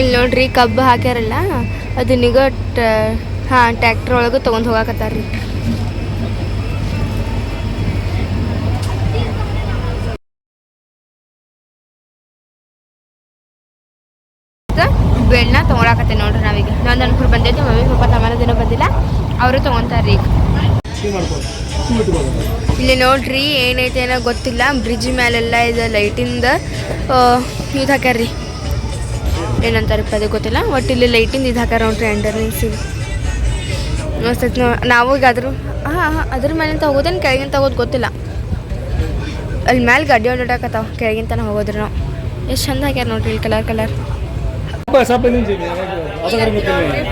ಇಲ್ಲಿ ನೋಡ್ರಿ, ಕಬ್ಬು ಹಾಕ್ಯಾರಲ್ಲ ಅದನ್ನೀಗ ಹಾಂ ಟ್ಯಾಕ್ಟ್ರ್ ಒಳಗೆ ತೊಗೊಂಡು ಹೋಗಾಕತ್ತಾರ್ರಿ. ಬೆಳ್ಳನ್ನ ತೊಗೊಳಕತ್ತೆ ನೋಡ್ರಿ ನಾವೀಗ. ನಂದು ಅನ್ಕೂರ್ ಬಂದೈತಿ ಮಮ್ಮಿ ತಮ್ಮನ ದಿನ ಬಂದಿಲ್ಲ, ಅವರು ತೊಗೊಂತಾರ್ರಿ ಈಗ. ಇಲ್ಲಿ ನೋಡ್ರಿ, ಏನೈತೆ ಏನೋ ಗೊತ್ತಿಲ್ಲ ಬ್ರಿಡ್ಜ್ ಮೇಲೆಲ್ಲ ಇದು ಲೈಟಿಂದ ಇದು ಹಾಕ್ಯಾರ್ರಿ. ಏನಂತಾರಪ್ಪ ಅದು ಗೊತ್ತಿಲ್ಲ ಒಟ್ಟು ಇಲ್ಲಿ ಲೈಟಿಂದ ಇದು ಹಾಕ್ಯಾರ ನೋಡ್ರಿ ಅಂಡರ್ನೆನ್ಸಿಗೆ ಮಸ್ತ್ ನಾವು ಈಗ ಅದ್ರ ಹಾಂ ಹಾಂ ಅದ್ರ ಮೇಲೆ ಹೋಗೋದೇನು ಕೆಳಗಿಂತ ಹೋಗೋದು ಗೊತ್ತಿಲ್ಲ. ಅಲ್ಲಿ ಮ್ಯಾಲೆ ಗಾಡಿ ಓಡಾಡಕತ್ತಾವ ಕೆಳಗಿಂತನ ಹೋಗೋದ್ರಿ ನಾವು. ಎಷ್ಟು ಚಂದ ಹಾಕ್ಯಾರ ನೋಡ್ರಿ ಇಲ್ಲಿ ಕಲರ್ ಕಲರ್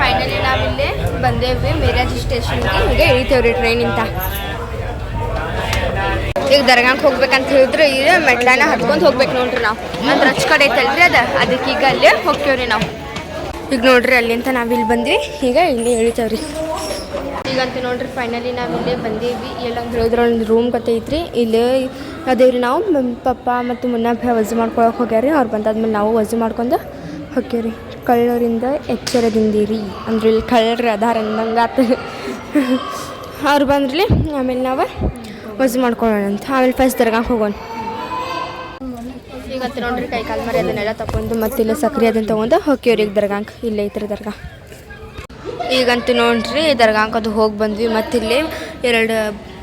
ಫೈನಲಿ ನಾವಿಲ್ಲೇ ಬಂದೇವಿ ಮೇರಾಜ್ ಸ್ಟೇಷನ್ಗೆ ಹೀಗೆ ಇಳಿತೇವ್ರಿ ಟ್ರೈನಿಂದ ಈಗ ದರ್ಗಾಂಗ್ ಹೋಗ್ಬೇಕಂತ ಹೇಳಿದ್ರೆ, ಈಗ ಮೆಟ್ಲಾನ ಹತ್ಕೊಂಡು ಹೋಗ್ಬೇಕು ನೋಡ್ರಿ ನಾವು. ಅಂದ್ರೆ ರಚ್ ಕಡೆ ಐತಲ್ರಿ ಅದ? ಅದಕ್ಕೆ ಈಗ ಅಲ್ಲೇ ಹೋಗ್ತೇವ್ರಿ ನಾವು. ಈಗ ನೋಡ್ರಿ ಅಲ್ಲಿಂದ ಇಲ್ಲಿ ಬಂದ್ವಿ. ಈಗ ಇಲ್ಲಿ ಇಳಿತೇವ್ರಿ. ಈಗಂತ ನೋಡ್ರಿ ಫೈನಲಿ ನಾವು ಇಲ್ಲೇ ಬಂದೇವಿ ಎಲ್ಲ ಹೇಳಿದ್ರೆ, ಒಂದು ರೂಮ್ ಕತೆ ಐತ್ರಿ. ಇಲ್ಲಿ ಅದೇವ್ರಿ ನಾವು. ಮಮ್ಮಿ ಪಪ್ಪ ಮತ್ತು ಮುನ್ನ ವಜು ಮಾಡ್ಕೊಳಕ್ಕೆ ಹೋಗ್ಯಾರಿ ಅವ್ರು ಬಂದಾದ್ಮೇಲೆ ನಾವು ವಜು ಮಾಡ್ಕೊಂಡು ಹೋಗ್ಯಾರಿ ಕಳ್ಳೋರಿಂದ ಎಚ್ಚರದಿಂದಿರಿ. ಅಂದ್ರೆ ಇಲ್ಲಿ ಕಳ್ಳರು ಅದಾರ ಅಂದಂಗೆ ಆತ ಅವ್ರು ಬಂದ್ರಲ್ಲಿ ಆಮೇಲೆ ನಾವು ವಜು ಮಾಡ್ಕೊಳ್ಳೋಣ ಅಂತ. ಆಮೇಲೆ ಫಸ್ಟ್ ದರ್ಗಾಕ್ಕೆ ಹೋಗೋಣ. ಈಗ ನೋಡ್ರಿ ಕೈ ಕಾಲು ಮರಿ ಅದನ್ನೆಲ್ಲ ತಗೊಂಡು ಇಲ್ಲ ಸಕ್ರೆ ಅದನ್ನ ತೊಗೊಂಡು ಈಗ ದರ್ಗಾಕ್ಕೆ ಇಲ್ಲೇ ಐತ್ರಿ ದರ್ಗಾ. ಈಗಂತೂ ನೋಡ್ರಿ ದರ್ಗಾಂಕ್ ಅದು ಹೋಗಿ ಬಂದ್ವಿ. ಮತ್ತಿಲ್ಲಿ ಎರಡು,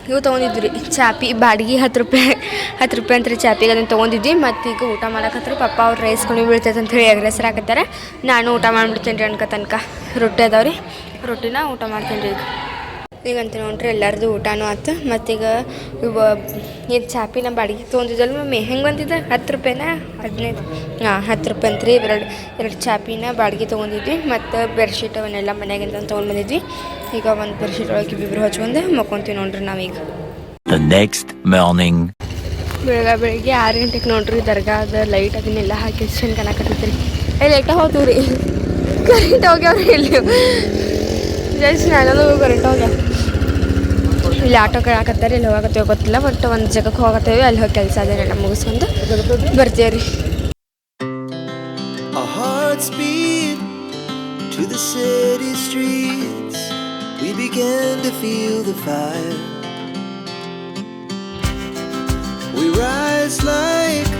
ಇವು ತೊಗೊಂಡಿದ್ವಿ ರೀ ಚಾಪಿ, ಬಾಡಿಗೆ ಹತ್ತು ರೂಪಾಯಿ ಹತ್ತು ರೂಪಾಯಿ ಅಂತ ರೀ ಚಾಪಿಗೆ ಅದನ್ನು ತೊಗೊಂಡಿದ್ವಿ. ಮತ್ತು ಈಗ ಊಟ ಮಾಡಕತ್ರ ಪಪ್ಪ ಅವ್ರು ರೈಸ್ ಕೊಂಡು ಬೀಳ್ತೈತೆ ಅಂತ ಹೇಳಿ ಎಗ್ ಹಾಕತ್ತಾರೆ. ನಾನು ಊಟ ಮಾಡಿಬಿಡ್ತೇನೆ ರೀ ಅನ್ಕ ತನಕ. ರೊಟ್ಟಿ ಅದಾವ್ರಿ. ರೊಟ್ಟಿನ ಊಟ ಮಾಡ್ತೀನಿ ರೀ ಈಗ. ಈಗಂತ ನೋಡ್ರಿ ಎಲ್ಲರದು ಊಟನೂ ಆಯ್ತು ಮತ್ತೀಗ ಇವ ಏನು ಚಾಪಿನ ಬಾಡಿಗೆ ತೊಗೊಂಡಿದ್ದಲ್ಲ ಮಮ್ಮಿ ಹೆಂಗೆ ಬಂದಿದ್ದೆ ಹತ್ತು ರೂಪಾಯಿನ? ಹದಿನೈದು. ಹಾಂ ಹತ್ತು ರೂಪಾಯಿ ಅಂತ ರೀ ಎರಡು ಎರಡು ಚಾಪಿನ ಬಾಡಿಗೆ ತೊಗೊಂಡಿದ್ವಿ ಮತ್ತು ಬೆಡ್ಶೀಟ್ ಅವನ್ನೆಲ್ಲ ಮನೆಯಾಗಿಂದ ತೊಗೊಂಡು ಬಂದಿದ್ವಿ ಈಗ ಒಂದು ಬೆಡ್ಶೀಟ್ ಒಳಗೆ ಇಬ್ಬಿಬ್ರು ಹಚ್ಕೊಂಡು ಮಕ್ಕೊಂತೀವಿ ನೋಡ್ರಿ ನಾವೀಗ. ನೆಕ್ಸ್ಟ್ ಮಾರ್ನಿಂಗ್ ಬೆಳಗ್ಗೆ ಬೆಳಗ್ಗೆ ಆರು ಗಂಟೆಗೆ ನೋಡ್ರಿ ದರ್ಗಾದ ಲೈಟ್ ಅದನ್ನೆಲ್ಲ ಹಾಕಿ ಚೆಂದ ರೀ ಏ ಲೈಟ ಹೋಗ್ತೀವಿ ರೀ ಕರೆಂಟ್ ಹೋಗ್ಯಾವ್ರಿ ಇಲ್ಲಿ ಜಸ್ಟ್ ನಾನು ಕರೆಂಟ್ ಹೋಗ್ಯಾವ. ಇಲ್ಲಿ ಆಟೋ ಹಾಕತ್ತಾರೆ ಇಲ್ಲಿ ಹೋಗತ್ತೇವೆ ಗೊತ್ತಿಲ್ಲ ಬಟ್ ಒಂದು ಜಾಗಕ್ಕೆ ಹೋಗತ್ತೇವೆ ಅಲ್ಲಿ ಹೋಗಿ ಕೆಲಸ ಅದನ್ನೆಲ್ಲ ಮುಗಿಸ್ಕೊಂಡು ಬರ್ತೀವಿ ರೀ to the city streets. We began to feel the fire. We rise like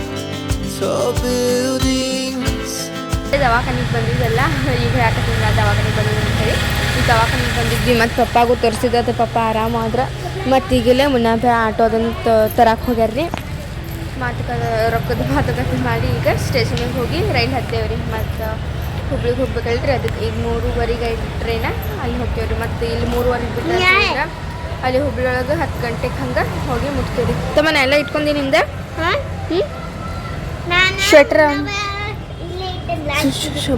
tall buildings. ದವಾಖಾನಿಗೆ ಬಂದಿದ್ದಲ್ಲ ಈಗ ಯಾಕತ್ತಿಲ್ಲ ದವಾಖಾನಿಗೆ ಬಂದಿದ್ದು ಅಂತೇಳಿ ದವಾಖಾನಿಗೆ ಬಂದಿದ್ವಿ. ಮತ್ತು ಪಪ್ಪಾಗೂ ತೋರಿಸಿದ ಪಪ್ಪ ಆರಾಮ ಆದ್ರೆ ಮತ್ತು ಈಗಲೇ ಮುನ್ನಾಭೆ ಆಟೋ ಅದನ್ನು ತರಕ್ಕೆ ರೀ ಮಾತುಕತೆ ರೊಕ್ಕದ ಮಾತುಕತೆ ಮಾಡಿ ಈಗ ಸ್ಟೇಷನಿಗೆ ಹೋಗಿ ರೈಲ್ ಹತ್ತೇವ್ರಿ. ಮತ್ತು ಹುಬ್ಳಿಗೆ ಹೋಗ್ಬೇಕಲ್ರಿ ಅದಕ್ಕೆ ಈಗ ಮೂರುವರೆಗೆ ಐದು ಟ್ರೈನ ಅಲ್ಲಿ ಹೋಗ್ತೇವ್ರಿ. ಮತ್ತು ಇಲ್ಲಿ ಮೂರುವರೆಗೆ ಬಿಟ್ಟರೆ ಈಗ ಅಲ್ಲಿ ಹುಬ್ಳಿ ಒಳಗೆ ಹತ್ತು ಗಂಟೆಗೆ ಹಂಗೆ ಹೋಗಿ ಮುಟ್ತೇವ್ರಿ. ತಮ್ಮನ ಎಲ್ಲ ಇಟ್ಕೊಂಡಿ ನಿಮ್ದು? ಶೆಟ್ರ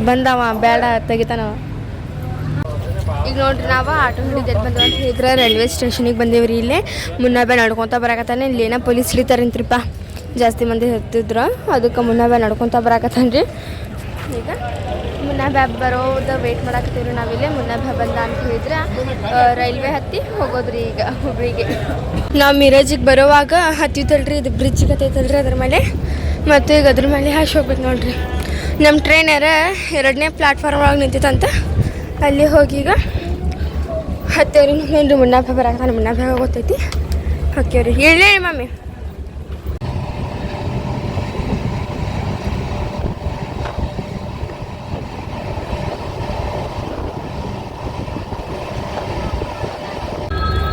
ಬಂದವ. ಬೇಡ ತೆಗಿತಾನವ. ಈಗ ನೋಡ್ರಿ ನಾವು ಆಟೋ ಹಿಡಿದು ಬಂದವ ಅಂತ ಹೇಳಿದ್ರೆ, ರೈಲ್ವೆ ಸ್ಟೇಷನಿಗೆ ರೀ ಇಲ್ಲೇ. ಮುನ್ನಾಬೆ ನಡ್ಕೊತ ಬರಾಕತ್ತಾನೆ ಏನೋ ಪೊಲೀಸ್ ಹಿಡಿತಾರಂತ್ರಿಪ್ಪ ಜಾಸ್ತಿ ಮಂದಿ ಹತ್ತಿದ್ರು, ಅದಕ್ಕೆ ಮುನ್ನಾಬೆ ನಡ್ಕೊತ ಬರಾಕತ್ತಾನ ರೀ ಈಗ ಮುನ್ನಾಬೆ ಬರೋದ ವೆಯ್ಟ್ ಮಾಡಾಕತ್ತೀವಿ ನಾವಿಲ್ಲೇ ಮುನ್ನಾಬೆ ಬಂದ ಅಂತ ಹೇಳಿದ್ರೆ ರೈಲ್ವೆ ಹತ್ತಿ ಹೋಗೋದ್ರಿ ಈಗ ಹುಬ್ಳಿಗೆ. ನಾವು ಮಿರಾಜಿಗೆ ಬರೋವಾಗ ಹತ್ತಿತ್ತಲ್ರಿ, ಇದು ಬ್ರಿಡ್ಜ್ ಹತ್ತೈತಲ್ರಿ ಅದ್ರ ಮೇಲೆ. ಮತ್ತು ಈಗ ಅದ್ರ ಮೇಲೆ ಹಾಶ್ ಹೋಗ್ಬೇಕು ನೋಡ್ರಿ. ನಮ್ಮ ಟ್ರೈನರ ಎರಡನೇ ಪ್ಲಾಟ್ಫಾರ್ಮ್ ಒಳಗೆ ನಿಂತಿತ್ತಂತ. ಅಲ್ಲಿ ಹೋಗಿ ಈಗ ಹತ್ತೇವ್ರಿ ಏನು ಮುನ್ನಾಭ ಬರಾಕ ಮುನ್ನಾಭ ಗೊತ್ತೈತಿ? ಹಾಕ್ಯವ್ರಿ ಹೇಳಿ ಮಮ್ಮಿ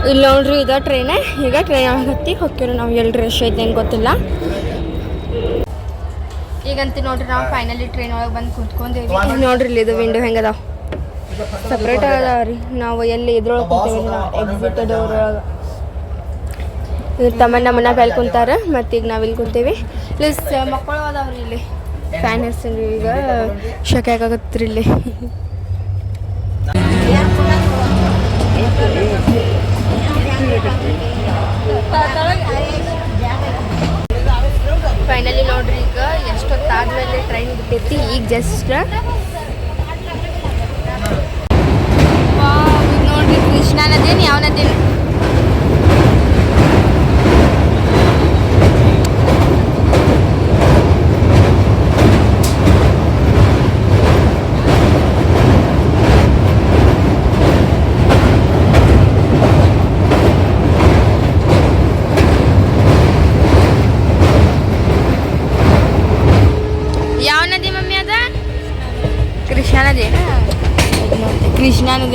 ಇಲ್ಲಿ ನೋಡ್ರಿ ಇದ ಟ್ರೈನೇ ಈಗ ಟ್ರೈನ್ ಹತ್ತಿ? ಹೋಗ್ತೀವ್ರಿ ನಾವು ಎಲ್ಲಿ ರಶ್ ಐತೇನು ಗೊತ್ತಿಲ್ಲ. ಈಗಂತ ನೋಡ್ರಿ, ನಾವು ಫೈನಲಿ ಟ್ರೈನ್ ಒಳಗೆ ಬಂದು ಕುತ್ಕೊಂಡೇವಿ. ನೋಡ್ರಿ, ಇಲ್ಲಿ ಇದು ವಿಂಡೋ ಹೆಂಗದಾವ ಸಪ್ರೇಟ್ ಅದಾವ ರೀ ನಾವು ಎಲ್ಲಿ ಇದ್ರೊಳಗೆ ಕುಂತೀವಿ ಎಕ್ಸಿಟ್ ಡೋರ್ ಒಳಗೆ. ಇದು ತಮ್ಮ ನಮ್ಮನ್ನ ಬೆಲ್ ಕುಂತಾರ. ಮತ್ತು ಈಗ ನಾವು ಇಲ್ಲಿ ಕುಂತೇವಿ. ಪ್ಲಸ್ ಮಕ್ಕಳು ಅದಾವ್ರಿ ಇಲ್ಲಿ. ಫ್ಯಾನ್ ಹಚ್ತೀನಿ ಈಗ ಶಕೆ ಆಗತ್ರಿ ಇಲ್ಲಿ. ಫೈನಲಿ ನೋಡ್ರಿ ಈಗ ಎಷ್ಟೊತ್ತಾದ್ಮೇಲೆ ಟ್ರೈನ್ ಬಿಟ್ಟೈತಿ ಈಗ ಜಸ್ಟ್ ನೋಡ್ರಿ ಕೃಷ್ಣಾ ನದಿನ ಯಾವ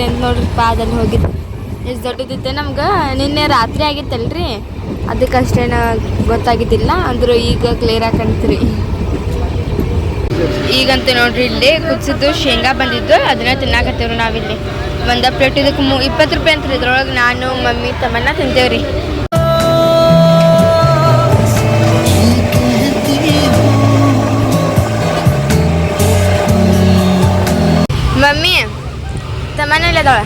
ಅಂತ ನೋಡ್ರಿ ಪಾದಲ್ಲಿ ಹೋಗಿದ್ದು. ಎಷ್ಟು ದೊಡ್ಡದಿತ್ತೆ ನಮ್ಗೆ? ನಿನ್ನೆ ರಾತ್ರಿ ಆಗಿತ್ತಲ್ರಿ? ಅಷ್ಟೇನು ಗೊತ್ತಾಗಿದ್ದಿಲ್ಲ, ಅಂದ್ರೆ ಈಗ ಕ್ಲಿಯರ್ ಆಗಿ ಕಾಣ್ತೀರಿ ಈಗಂತ ನೋಡ್ರಿ ಇಲ್ಲಿ ಕುದಿಸಿದ್ದು, ಶೇಂಗಾ ಬಂದಿದ್ದು, ಅದನ್ನ ತಿನ್ನಾಕತ್ತೇವ್ರಿ ನಾವಿಲ್ಲಿ. ಒಂದ ಪ್ಲೇಟ್ ಇದಕ್ಕೆ ಇಪ್ಪತ್ತು ರೂಪಾಯಿ ಅಂತ ಇದ್ರೊಳಗೆ ನಾನು, ಮಮ್ಮಿ ತಮ್ಮನ್ನ ತಿಂತೇವ್ರಿ. ತಮ್ಮನ ಅದಾವ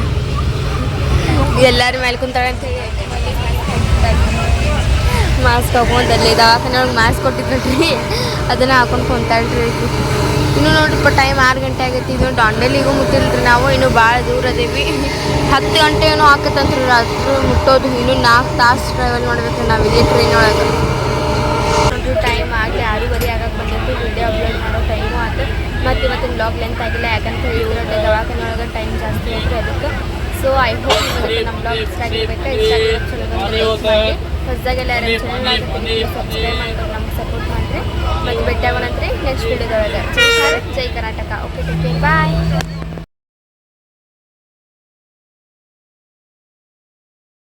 ಎಲ್ಲಾರ ಮೇಲೆ ಕುಂತಾಳೆ ಅಂತ ಹೇಳಿ. ಮಾಸ್ಕ್ ಹಾಕೊಂಡಲ್ಲಿ ದವಾಖಾನೆ ಒಳಗೆ ಮಾಸ್ಕ್ ಕೊಟ್ಟಿದ್ರಿ ಅದನ್ನ ಹಾಕೊಂಡು ಕುಂತಾಳ್ರಿ ಇನ್ನೂ ನೋಡ್ರಿಪ್ಪ ಟೈಮ್ ಆರು ಗಂಟೆ ಆಗೈತಿ. ಇನ್ನು ದಾಂಡೇಲಿಗೂ ಮುಟ್ಟಿಲ್ರಿ ನಾವು. ಇನ್ನು ಭಾಳ ದೂರ ಅದೇವಿ. ಹತ್ತು ಗಂಟೆ ಏನೋ ಆಕತ್ತಂತ್ರಿ ರಾತ್ರಿ ಮುಟ್ಟೋದು. ಇನ್ನು ನಾಲ್ಕು ತಾಸು ಟ್ರಾವೆಲ್ ಮಾಡ್ಬೇಕು ನಾವು. ಇದೇ ಟ್ರೈನ್ ಒಳಗೆ. ಟೈಮ್ ಆಗಲಿ ಆರೂವರೆ ಆಗಕ್ಕೆ ಬಂದಿತ್ತು ವಿಡಿಯೋ ಅಪ್ಲೋಡ್ ಮಾಡೋ ಟೈಮು ಆಯ್ತು ಮತ್ತು ಇವತ್ತಿನ ಬ್ಲಾಗ್ ಲೆಂತ್ ಆಗಿಲ್ಲ ಯಾಕಂತ ಹೇಳಿದ್ರೆ ದವಾಖಾನೆಯೊಳಗೆ ದವಾಖಾನೆ ಒಳಗೆ ಟೈಮ್ ಜಾಸ್ತಿ ಆಯಿತು ಅದಕ್ಕೆ. ಸೊ ಐ ಹೋಪ್ ನಮ್ಮ ಬ್ಲಾಗ್ ಇಷ್ಟ ಆಗಿರ್ಬೇಕು ಇಷ್ಟ ಚಲೋ ಹೊಸದಾಗೆಲ್ಲ ಸಬ್ಸ್ಕ್ರೈಬ್ ಮಾಡ್ಕೊಂಡು ನಮ್ಗೆ ಸಪೋರ್ಟ್ ಮಾಡಿದ್ರೆ ಮತ್ತೆ ಭೇಟಿ ಆಗೋಣಂತ್ರಿ ನೆಕ್ಸ್ಟ್ ವಿಡಿಯೋದೊಳಗೆ ಜೈ ಜೈ Karnataka. Okay take care bye